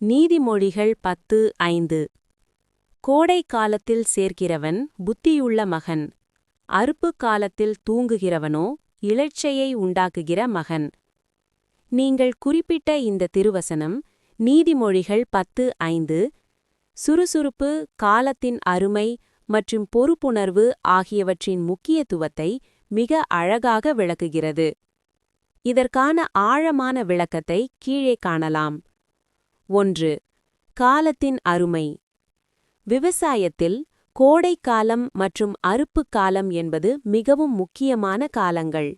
நீதிமொழிகள் பத்து ஐந்து. கோடை காலத்தில் சேர்க்கிறவன் புத்தியுள்ள மகன். அறுப்பு காலத்தில் தூங்குகிறவனோ இளர்ச்சையை உண்டாக்குகிற மகன். நீங்கள் குறிப்பிட்ட இந்த திருவசனம் நீதிமொழிகள் பத்து ஐந்து சுறுசுறுப்பு காலத்தின் அருமை மற்றும் பொறுப்புணர்வு ஆகியவற்றின் முக்கியத்துவத்தை மிக அழகாக விளக்குகிறது. இதற்கான ஆழமான விளக்கத்தை கீழே காணலாம். ஒன்று. காலத்தின் அருமை. விவசாயத்தில் கோடை காலம் மற்றும் அறுப்பு காலம் என்பது மிகவும் முக்கியமான காலங்கள்.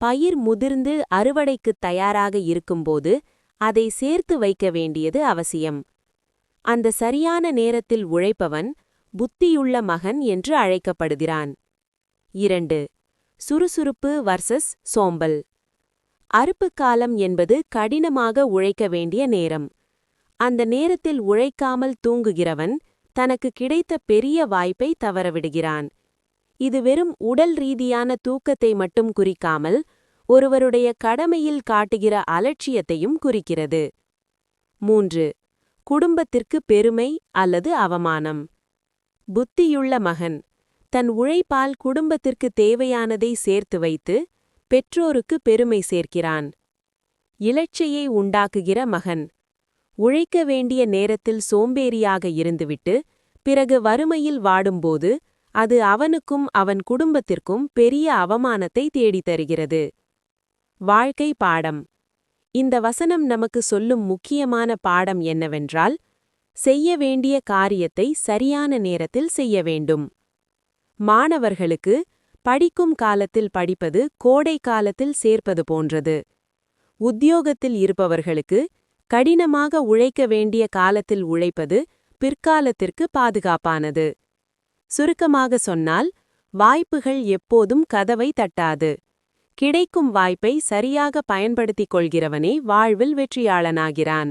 பயிர் முதிர்ந்து அறுவடைக்குத் தயாராக இருக்கும்போது அதை சேர்த்து வைக்க வேண்டியது அவசியம். அந்த சரியான நேரத்தில் உழைப்பவன் புத்தியுள்ள மகன் என்று அழைக்கப்படுகிறான். இரண்டு. சுறுசுறுப்பு வர்சஸ் சோம்பல். அறுப்பு காலம் என்பது கடினமாக உழைக்க வேண்டிய நேரம். அந்த நேரத்தில் உழைக்காமல் தூங்குகிறவன் தனக்கு கிடைத்த பெரிய வாய்ப்பை தவறவிடுகிறான். இது வெறும் உடல் ரீதியான தூக்கத்தை மட்டும் குறிக்காமல் ஒருவருடைய கடமையில் காட்டுகிற அலட்சியத்தையும் குறிக்கிறது. மூன்று. குடும்பத்திற்கு பெருமை அல்லது அவமானம். புத்தியுள்ள மகன் தன் உழைப்பால் குடும்பத்திற்கு தேவையானதை சேர்த்து வைத்து பெற்றோருக்கு பெருமை சேர்க்கிறான். இலட்சையை உண்டாக்குகிற மகன் உழைக்க வேண்டிய நேரத்தில் சோம்பேறியாக இருந்துவிட்டு பிறகு வறுமையில் வாடும்போது அது அவனுக்கும் அவன் குடும்பத்திற்கும் பெரிய அவமானத்தை தேடித் தருகிறது. வாழ்க்கை பாடம். இந்த வசனம் நமக்கு சொல்லும் முக்கியமான பாடம் என்னவென்றால் செய்ய வேண்டிய காரியத்தை சரியான நேரத்தில் செய்ய வேண்டும். மாணவர்களுக்கு படிக்கும் காலத்தில் படிப்பது கோடை காலத்தில் சேர்ப்பது போன்றது. உத்தியோகத்தில் இருப்பவர்களுக்கு கடினமாக உழைக்க வேண்டிய காலத்தில் உழைப்பது பிற்காலத்திற்கு பாதுகாப்பானது. சுருக்கமாக சொன்னால் வாய்ப்புகள் எப்போதும் கதவை தட்டாது. கிடைக்கும் வாய்ப்பை சரியாக பயன்படுத்திக் கொள்கிறவனே வாழ்வில் வெற்றியாளனாகிறான்.